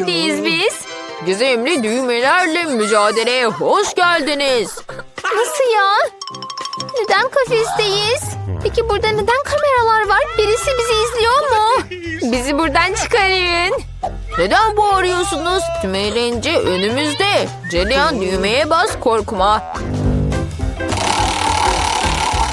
Neredeyiz biz? Gizemli düğmelerle mücadeleye hoş geldiniz. Nasıl ya? Neden kafesteyiz? Peki burada neden kameralar var? Birisi bizi izliyor mu? Bizi buradan çıkarın. Neden bağırıyorsunuz? Tüm eğlence önümüzde. Celiyan düğmeye bas korkma.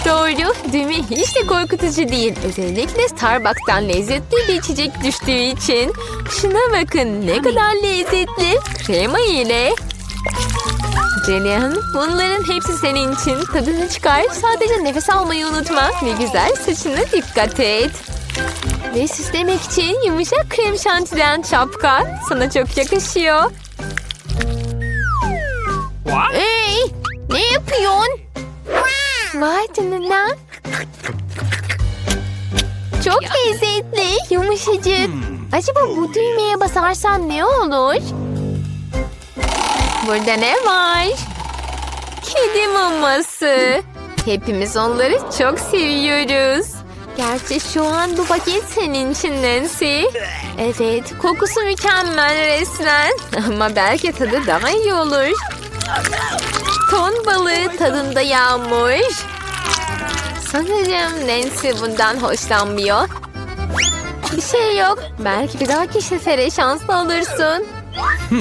Doğru, düğme hiç de korkutucu değil. Özellikle Starbucks'tan lezzetli bir içecek düştüğü için. Şuna bakın ne kadar lezzetli. Krema ile. Celihan, bunların hepsi senin için. Tadını çıkar. Sadece nefes almayı unutma. Ve güzel saçına dikkat et. Ve süslemek için yumuşak krem şantiden şapka. Sana çok yakışıyor. Vay canına. Çok lezzetli, yumuşacık. Acaba bu düğmeye basarsam ne olur? Burada ne var? Kedi maması. Hepimiz onları çok seviyoruz. Gerçi şu an bu paket senin için Nancy. Evet, kokusu mükemmel resmen. Ama belki tadı daha iyi olur. Ton balığı tadında yağmur. Sanırım Nancy bundan hoşlanmıyor. Bir şey yok. Belki bir dahaki sefere şanslı olursun.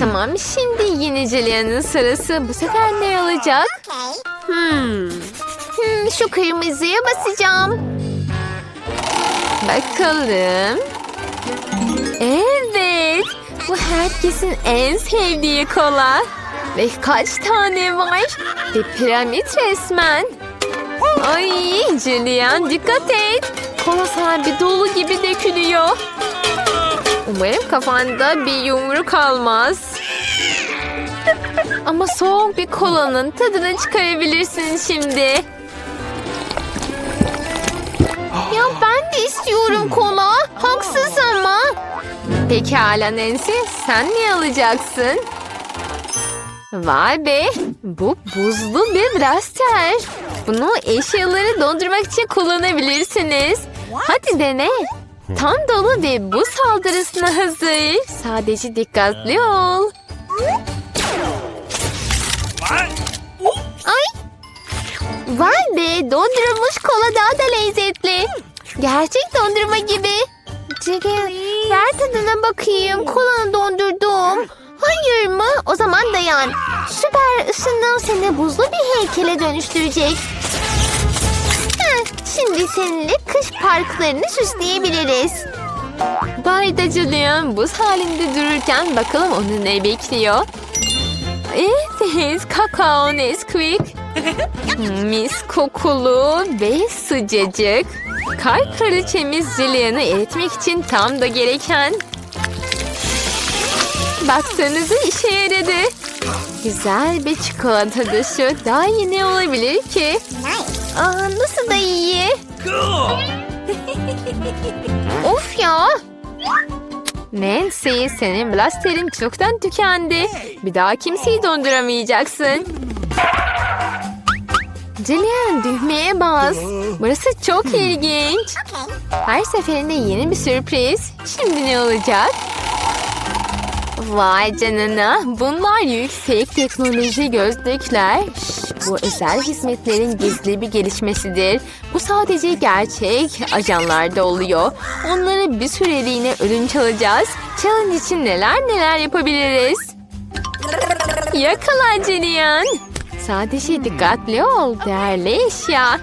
tamam şimdi yine Julia'nın sırası. Bu sefer ne olacak? Hmm. Hmm, şu kırmızıya basacağım. Bakalım. Evet. Bu herkesin en sevdiği kola. Ve kaç tane var? Bir piramit resmen. Ay Julian dikkat et. Kola sahibi dolu gibi dökülüyor. Umarım kafanda bir yumruk almaz. Ama soğuk bir kolanın tadını çıkarabilirsin şimdi. Ya ben de istiyorum kola. Haksız ama. Pekala Nancy sen ne alacaksın? Vay be bu buzlu bir blaster. Bunu eşyaları dondurmak için kullanabilirsiniz. Hadi dene. Tam dolu ve bu saldırısına hazır. Sadece dikkatli ol. Ay. Vay be dondurulmuş kola daha da lezzetli. Gerçek dondurma gibi. Cege ver tadına bakayım. Kolanı dondurdum. Hayır mı? O zaman dayan. Süper ısınım seni buzlu bir heykele dönüştürecek. Heh, şimdi seninle kış parklarını süsleyebiliriz. Bayda Julian buz halinde dururken bakalım onu ne bekliyor. Evet, kakao Nesquik. Mis kokulu ve sıcacık. Kar kraliçemiz Julian'ı eritmek için tam da gereken. Baksanıza işe yaradı. Güzel bir çikolata dışı. Daha iyi ne olabilir ki? Aa, nasıl da iyi. of ya. Nancy senin blasterin çoktan tükendi. Bir daha kimseyi donduramayacaksın. Julian düğmeye bas. Burası çok ilginç. Her seferinde yeni bir sürpriz. Şimdi ne olacak? Vay canına. Bunlar yüksek teknoloji gözlükler. Şş, bu özel hizmetlerin gizli bir gelişmesidir. Bu sadece gerçek ajanlarda oluyor. Onları bir süreliğine ödünç alacağız. Challenge için neler neler yapabiliriz. Yakala Julian. Sadece dikkatli ol. Değerli eşya.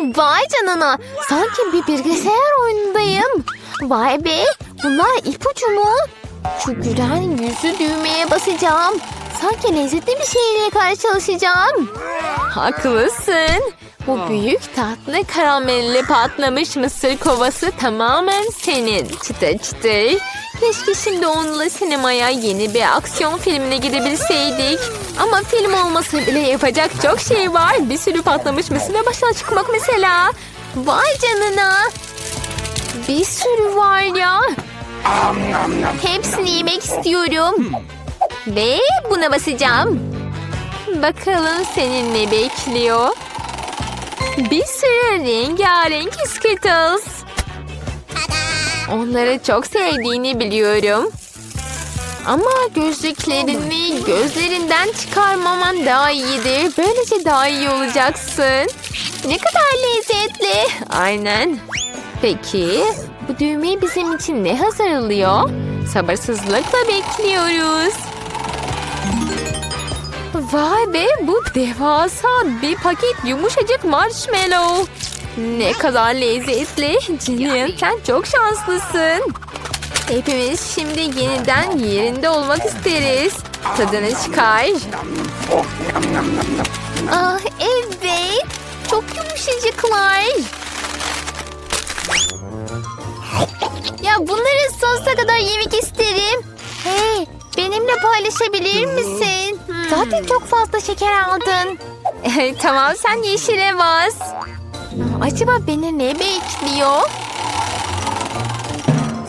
Vay canına. Sanki bir bilgisayar oyunundayım. Vay be. Bunlar ipucu mu? Şu gülen yüzü düğmeye basacağım. Sanki lezzetli bir şeyle karşı çalışacağım. Haklısın. Bu büyük tatlı karamelli patlamış mısır kovası tamamen senin. Çıtır çıtır. Keşke şimdi onunla sinemaya yeni bir aksiyon filmine gidebilseydik. Ama film olmasa bile yapacak çok şey var. Bir sürü patlamış mısır ve başa çıkmak mesela. Vay canına. Bir sürü var ya. Hepsini yemek istiyorum. Ve buna basacağım. Bakalım senin ne bekliyor? Bir sürü rengarenk Skittles. Onları çok sevdiğini biliyorum. Ama gözlüklerini gözlerinden çıkarmaman daha iyidir. Böylece daha iyi olacaksın. Ne kadar lezzetli. Aynen. Peki bu düğmeyi bizim için ne hazırlıyor? Sabırsızlıkla bekliyoruz. Vay be bu devasa bir paket yumuşacık marshmallow. Ne kadar lezzetli. Jillian sen çok şanslısın. Hepimiz şimdi yeniden yerinde olmak isteriz. Tadını çıkar. Ah evet. Çok yumuşacıklar. Ya bunları sonsuza kadar yemek isterim. Hey, benimle paylaşabilir misin? Zaten çok fazla şeker aldın. tamam, sen yeşile bas. Acaba beni ne bekliyor?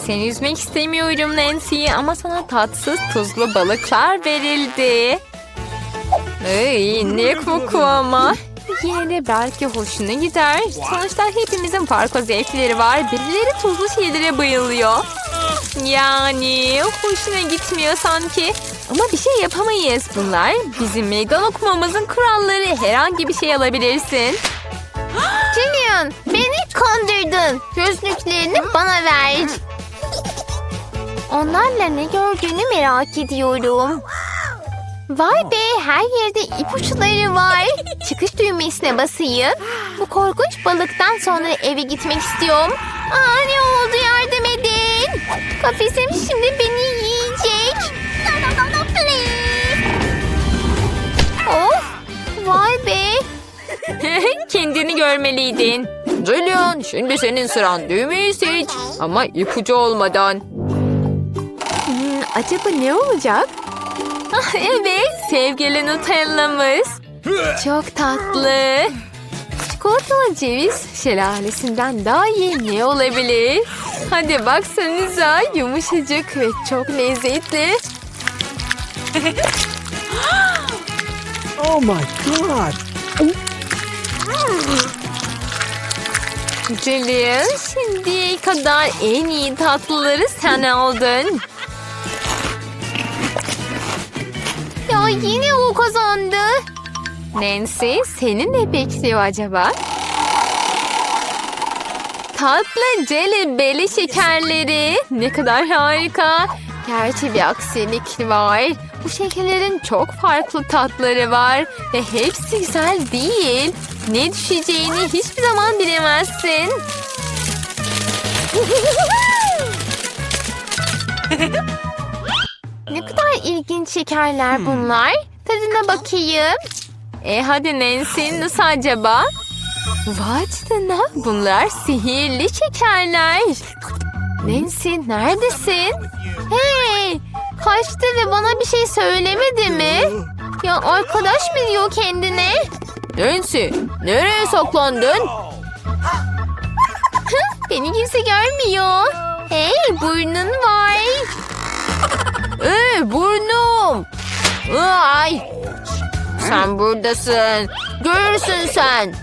Seni üzmek istemiyorum Nancy ama sana tatsız tuzlu balıklar verildi. Ay, ne koku ama. Yine belki hoşuna gider. Sonuçta hepimizin farklı zevkleri var. Birileri tuzlu şeylere bayılıyor. Yani hoşuna gitmiyor sanki. Ama bir şey yapamayız. Bunlar bizim meydan okumamızın kuralları. Herhangi bir şey alabilirsin. Jillian beni kandırdın. Gözlüklerini bana ver. Onlarla ne gördüğünü merak ediyorum. Vay be her yerde ipuçları var. Çıkış düğmesine basayım. Bu korkunç balıktan sonra eve gitmek istiyorum. Aa ne oldu yardım edin. Kafesim şimdi beni yiyecek. Of vay be. Kendini görmeliydin. Julian şimdi senin sıran düğmeyi seç. Ama ipucu olmadan. Hmm, acaba ne olacak? Evet, sevgili Nutella'mız. Çok tatlı. Çikolatalı ceviz şelalesinden daha iyi ne olabilir? Hadi baksanıza yumuşacık ve çok lezzetli. Oh my god! Julian, şimdiye kadar en iyi tatlıları sen aldın. Ya yine o kazandı. Nancy, seni ne bekliyor acaba? Tatlı jelly belly şekerleri. Ne kadar harika. Gerçi bir aksilik var. Bu şekerlerin çok farklı tatları var. Ve hepsi güzel değil. Ne düşeceğini hiçbir zaman bilemezsin. ne kadar ilginç şekerler bunlar. Tadına bakayım. E hadi Nancy nasıl acaba? Vay canına bunlar sihirli şekerler. Nancy neredesin? Hey kaçtı ve bana bir şey söylemedi mi? Ya arkadaş mı diyor kendine? Nancy nereye saklandın? Beni kimse görmüyor. Hey burnun var. Ee, burnum. Ay. Sen buradasın. Görürsün sen.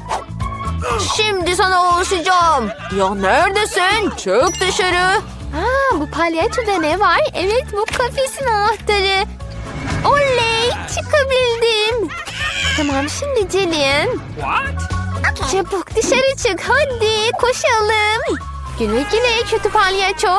Şimdi sana ulaşacağım. Ya neredesin? Çık dışarı. Aa, bu palyaçoda ne var? Evet bu kafesin anahtarı. Oley çıkabildim. Tamam şimdi Jillian. Çabuk dışarı çık hadi koşalım. Güle güle kötü palyaço.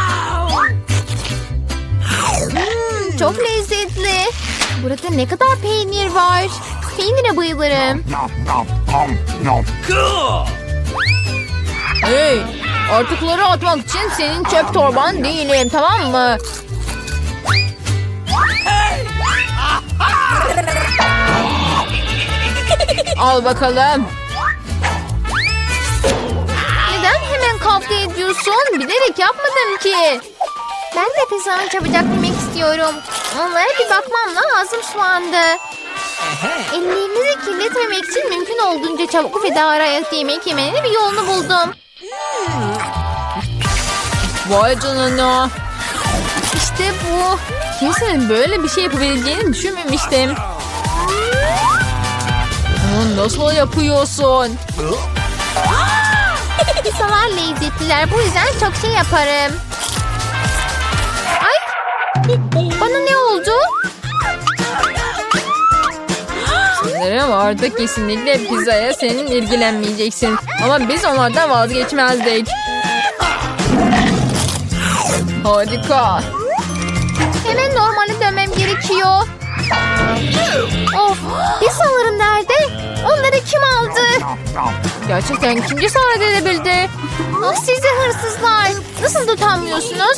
çok lezzetli. Burada ne kadar peynir var. Peynire bayılırım. Hey, artıkları atmak için senin çöp torban değilim tamam mı? Al bakalım. Neden hemen kavga ediyorsun? Bilerek yapmadım ki. Ben de pizzanı çabucak yemek istiyorum. Onlara bir bakmam lazım şu anda. Ellerinizi kirletmemek için mümkün olduğunca çabuk ve daha ayakta yemek yemenin bir yolunu buldum. Vay canına. İşte bu. Kimsenin böyle bir şey yapabileceğini düşünmemiştim. Bunu nasıl yapıyorsun? Pizzalar lezzetliler. Bu yüzden çok şey yaparım. Bana ne oldu? Sanırım artık kesinlikle pizzaya senin ilgilenmeyeceksin. Ama biz onlardan vazgeçmezdik. Harika. Hemen normale dönmem gerekiyor. Of! Pizzalarım nerede? Onları kim aldı? Gerçekten kim cesaret edebildi? Ah sizi hırsızlar. Nasıl tutamıyorsunuz?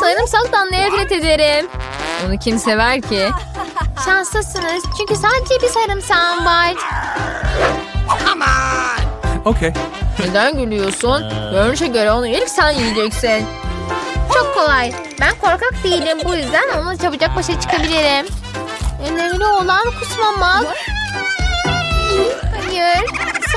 Sarımsaktan nefret ederim. Onu kim sever ki? Şanslısınız çünkü sadece bir sarımsağım var. Okay. Neden gülüyorsun? Görünüşe göre onu ilk sen yiyeceksin. Çok kolay. Ben korkak değilim bu yüzden onunla çabucak başa çıkabilirim. Önemli olan kusmamak. Hayır.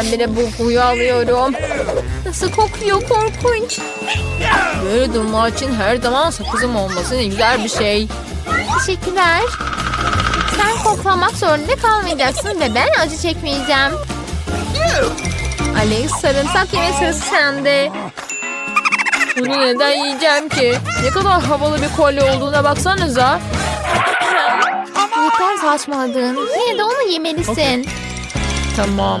Bile bu kokuyu alıyorum. Nasıl kokuyor korkunç. Böyle durma için her zaman sakızım olması ne güzel bir şey. Teşekkürler. Sen koklamak zorunda kalmayacaksın ve ben acı çekmeyeceğim. Alex sarımsak yeme sırası sende. Bunu neden yiyeceğim ki? Ne kadar havalı bir kolye olduğuna baksanıza. Yeter saçmaladın. Yine de onu yemelisin. Tamam.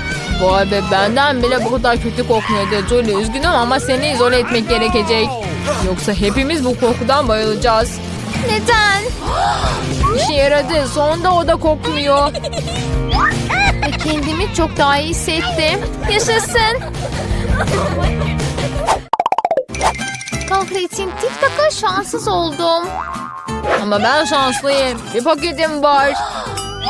Vay be benden bile bu kadar kötü kokmuyordu. Julie üzgünüm ama seni izole etmek gerekecek. Yoksa hepimiz bu kokudan bayılacağız. Neden? İşe yaradı. Sonunda o da kokmuyor. Ve kendimi çok daha iyi hissettim. Yaşasın. Kahretsin TikTok'a şanssız oldum. Ama ben şanslıyım. Bir paketim var.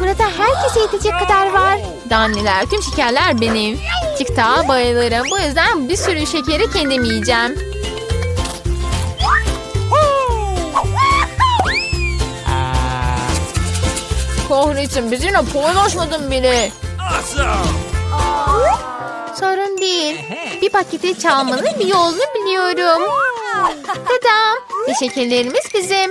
Burada herkese yetecek kadar var. Danneler tüm şekerler benim. TikTok'a bayılırım. Bu yüzden bir sürü şekeri kendim yiyeceğim. Kahretsin bizimle paylaşmadın bile. Sorun değil. Bir paketi çalmanın bir yolunu biliyorum. Ve şekerlerimiz bizim.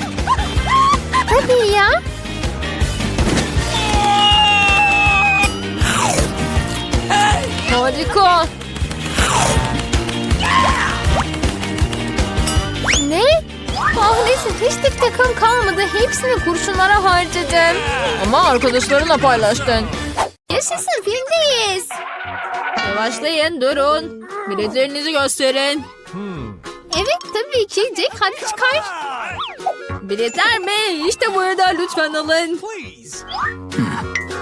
Tabii ya. Harika. Ne? Kahretsin hiç tek takım kalmadı. Hepsini kurşunlara harcadım. Ama arkadaşlarınla paylaştın. Yaşasın filmdeyiz. Yavaşlayın durun. Biletlerinizi gösterin. Evet tabii ki. Jack hadi çıkar. Biletler mi? İşte burada lütfen alın.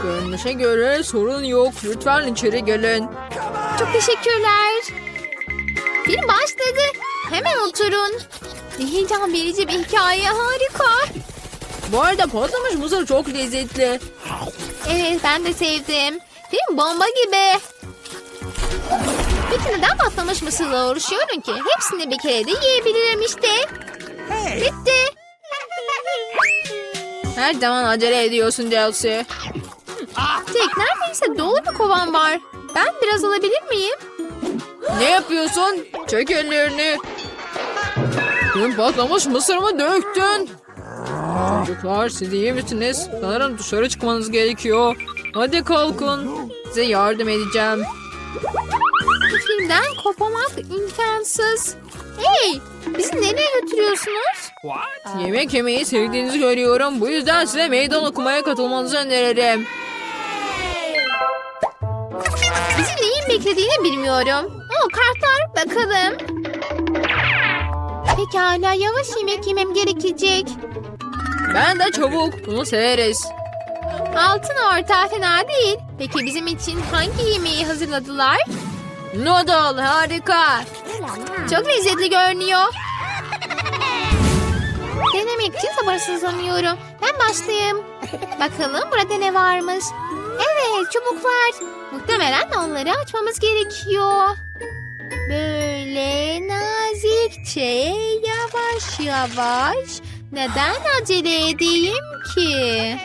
Görünüşe göre sorun yok. Lütfen içeri gelin. Çok teşekkürler. Film başladı. Hemen oturun. Ne heyecan verici bir hikaye harika. Bu arada patlamış mısır çok lezzetli. Evet ben de sevdim. Film bomba gibi. Peki neden patlamış mısırla uğraşıyorum ki? Hepsini bir kere de yiyebilirim işte. Bitti. Her zaman acele ediyorsun Chelsea. Tek neredeyse dolu bir kovan var. Ben biraz alabilir miyim? Ne yapıyorsun? Çek ellerini. Tüm patlamış mısırımı döktün. Çocuklar siz iyi misiniz? Sanırım dışarı çıkmanız gerekiyor. Hadi kalkın. Size yardım edeceğim. Bu filmden kopamak imkansız. Hey, bizi nereye götürüyorsunuz? Yemek yemeyi sevdiğinizi görüyorum. Bu yüzden size meydan okumaya katılmanızı öneririm. Bizi neyin beklediğini bilmiyorum. Ama kartlar bakalım. Pekala yavaş yemek yemem gerekecek. Ben de çabuk. Bunu severiz. Altın orta fena değil. Peki bizim için hangi yemeği hazırladılar? Noodle harika. Çok lezzetli görünüyor. Denemek için sabırsızlanıyorum. Ben başlayayım. Bakalım burada ne varmış. Evet çubuklar. Muhtemelen onları açmamız gerekiyor. Böyle nazikçe yavaş yavaş. Neden acele edeyim ki?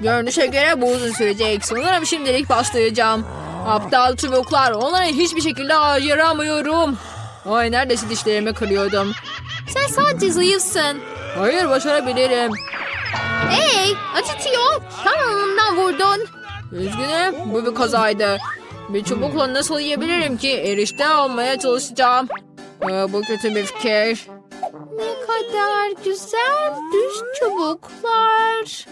Görünüşe göre bu uzun sürecek. Sanırım şimdilik başlayacağım. Aptal çubuklar. Onları hiçbir şekilde ayıramıyorum. Ay neredeyse dişlerimi kırıyordum. Sen sadece zayıfsın. Hayır başarabilirim. Hey acıtıyor. Tam alnımdan vurdun. Üzgünüm bu bir kazaydı. Bir çubukla nasıl yiyebilirim ki? Erişte almaya çalışacağım. Ee, bu kötü bir fikir. Ne kadar güzel düz çubuklar.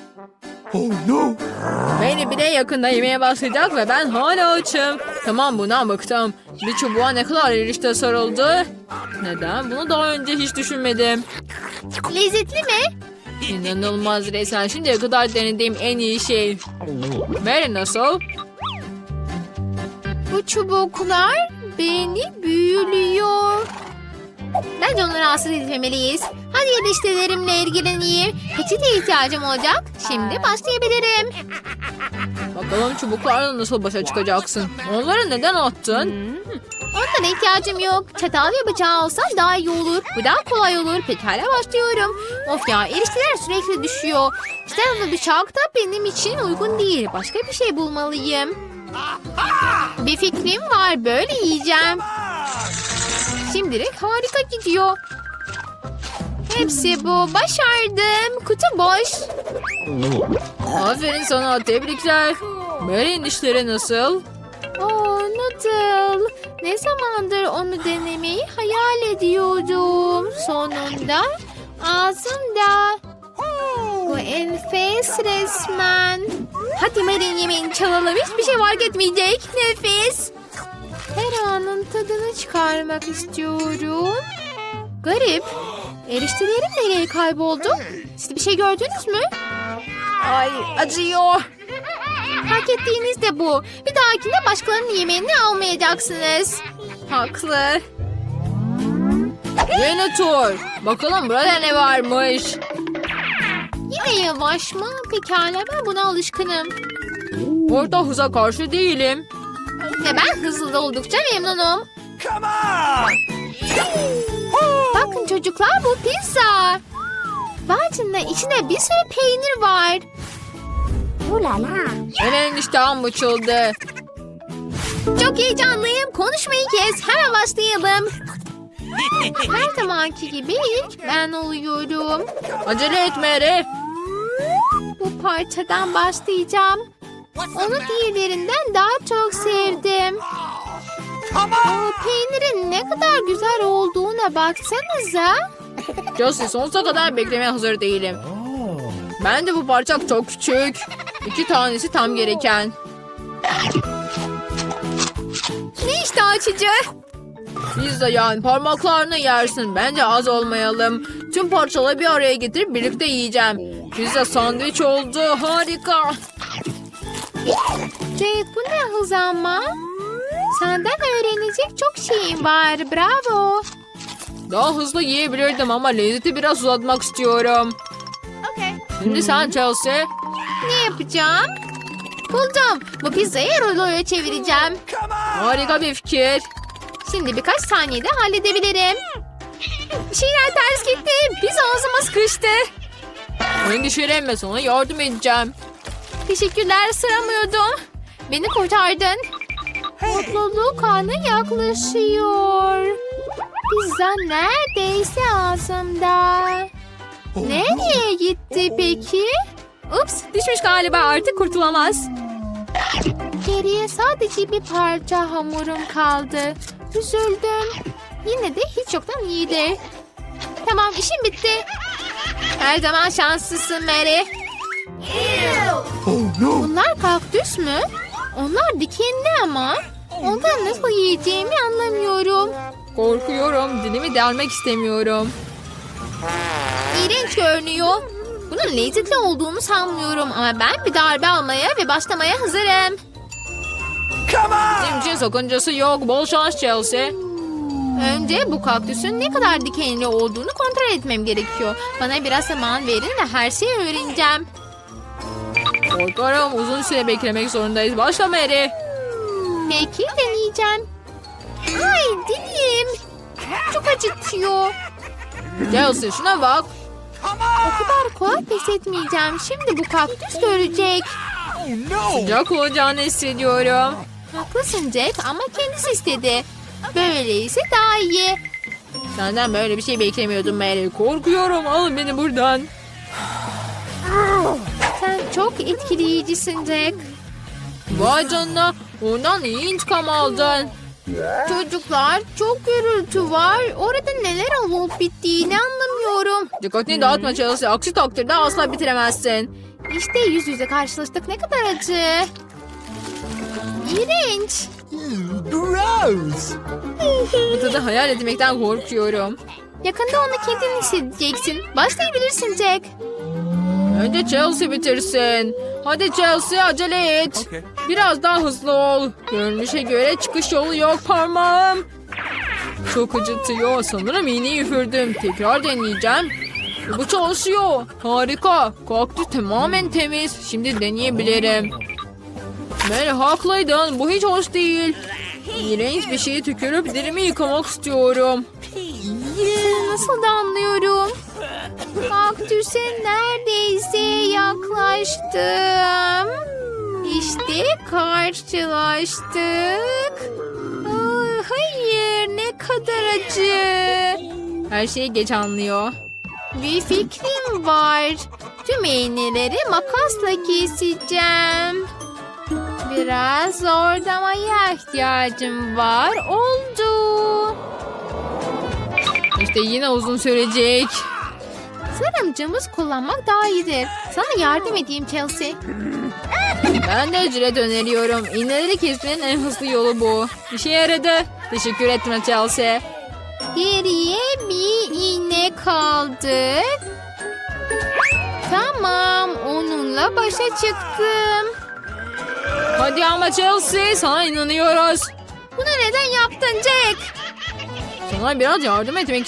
Beni bile yakında yemeye başlayacak ve ben hala açım. Tamam buna bıktım. Bir çubuğa ne kadar erişte sarıldı. Neden? Bunu daha önce hiç düşünmedim. Lezzetli mi? İnanılmaz resmen. Şimdiye kadar denediğim en iyi şey. Mary nasıl? Bu çubuklar beni büyülüyor. Bence onları rahatsız etmemeliyiz. Hadi yerleştirlerimle ilgileneyim. Peçete ihtiyacım olacak. Şimdi başlayabilirim. Bakalım çubuklarla nasıl başa çıkacaksın? Onları neden attın? Onlara ihtiyacım yok. Çatal ve bıçağı olsa daha iyi olur. Bu daha kolay olur. Pekala başlıyorum. Of ya erişteler sürekli düşüyor. Çatal ve bıçak da benim için uygun değil. Başka bir şey bulmalıyım. Bir fikrim var. Böyle yiyeceğim. Şimdilik harika gidiyor. Hepsi bu. Başardım. Kutu boş. Aferin sana tebrikler. Mary'nin işleri nasıl? Oh Noodle. Ne zamandır onu denemeyi hayal ediyordum. Sonunda ağzımda. Bu enfes resmen. Hadi Mary'nin yemeğini çalalım. Hiçbir şey fark etmeyecek. Nefis. Her anın tadını çıkarmak istiyorum. Garip. Eriştelerim nereye kayboldu? Siz bir şey gördünüz mü? Ay acıyor. Hak ettiğiniz de bu. Bir dahakinde başkalarının yemeğini almayacaksınız. Haklı. Janitor. Bakalım burada ne varmış? Yine yavaş mı? Pekala ben buna alışkınım. Orta hıza karşı değilim. Ve ben hızlı oldukça memnunum. Come on! Bakın çocuklar bu pizza. Bacında içinde bir sürü peynir var. Hemen iştahım açıldı. Çok heyecanlıyım. Konuşmayı kes. Hemen başlayalım. Her zamanki gibi ilk ben oluyorum. Acele et Mary. Bu parçadan başlayacağım. Onu diğerlerinden daha çok sevdim. O peynirin ne kadar güzel olduğuna baksanıza. Josie sonsuza kadar beklemeye hazır değilim. Bence bu parça çok küçük. İki tanesi tam gereken. Ne işte açıcı. Pizza yani parmaklarını yersin. Bence az olmayalım. Tüm parçaları bir araya getirip birlikte yiyeceğim. Pizza sandviç oldu. Harika. Jade bu ne hız ama? Senden öğrenecek çok şeyim var. Bravo. Daha hızlı yiyebilirdim ama lezzeti biraz uzatmak istiyorum. Şimdi sen Chelsea. Ne yapacağım? Buldum. Bu pizzayı ruloya çevireceğim. Harika bir fikir. Şimdi birkaç saniyede halledebilirim. Bir şeyler ters gitti. Pizza ağzıma sıkıştı. Endişelenme sana yardım edeceğim. Teşekkürler sıramıyordum. Beni kurtardın. Mutluluk anı yaklaşıyor. Pizza neredeyse ağzımda. Nereye gitti peki? Ups düşmüş galiba artık kurtulamaz. Geriye sadece bir parça hamurum kaldı. Üzüldüm. Yine de hiç yoktan iyidir. Tamam işim bitti. Her zaman şanslısın Mary. Oh no! Bunlar kaktüs mü? Onlar dikenli ama. Ondan nasıl yiyeceğimi anlamıyorum. Korkuyorum. Dilimi delmek istemiyorum. İğrenç görünüyor. Bunun lezzetli olduğunu sanmıyorum ama ben bir darbe almaya ve başlamaya hazırım. Come on! İçin sakıncası yok. Bol şans Chelsea. Önce bu kaktüsün ne kadar dikenli olduğunu kontrol etmem gerekiyor. Bana biraz zaman verin ve her şeyi öğreneceğim. Korkarım uzun süre beklemek zorundayız. Başla Mary. Peki deneyeceğim. Ay dilim. Çok acıtıyor. Chelsea şuna bak. O kadar kolay pes etmeyeceğim. Şimdi bu kaktüs görecek. Sıcak olacağını hissediyorum. Haklısın Jack ama kendisi istedi. Böyleyse daha iyi. Senden böyle bir şey beklemiyordum Mary. Korkuyorum. Alın beni buradan. Çok etkileyicisin Jack. Vay canına. Ondan iyi intikam aldın. Çocuklar çok gürültü var. Orada neler olup bittiğini anlamıyorum. Dikkatini dağıtma Chelsea. Aksi takdirde asla bitiremezsin. İşte yüz yüze karşılaştık ne kadar acı. İğrenç. Gross! Bu tadı hayal etmekten korkuyorum. Yakında onu kendin hissedeceksin. Başlayabilirsin Jack. Önce Chelsea bitirsin. Hadi Chelsea acele et. Biraz daha hızlı ol. Görünüşe göre çıkış yolu yok parmağım. Çok acıtıyor. Sanırım iğneyi üfürdüm. Tekrar deneyeceğim. Bu çalışıyor. Harika. Kaktüs tamamen temiz. Şimdi deneyebilirim. Ben haklıydın. Bu hiç hoş değil. İğrenç bir şeyi tükürüp dilimi yıkamak istiyorum. Nasıl da anlıyorum. Kaktüse neredeyse yaklaştım. İşte karşılaştık. Aa, hayır ne kadar acı. Her şeyi geç anlıyor. Bir fikrim var. Tüm iğneleri makasla keseceğim. Biraz zordamaya ihtiyacım var. Oldu. İşte yine uzun sürecek. Sarımcımız kullanmak daha iyidir. Sana yardım edeyim Chelsea. Ben de ücret öneriyorum. İğneleri kesmenin en hızlı yolu bu. İşe yaradı. Teşekkür etme Chelsea. Geriye bir iğne kaldı. Tamam, onunla başa çıktım. Hadi ama Chelsea sana inanıyoruz. Bunu neden yaptın Jack? Sana biraz yardım etmek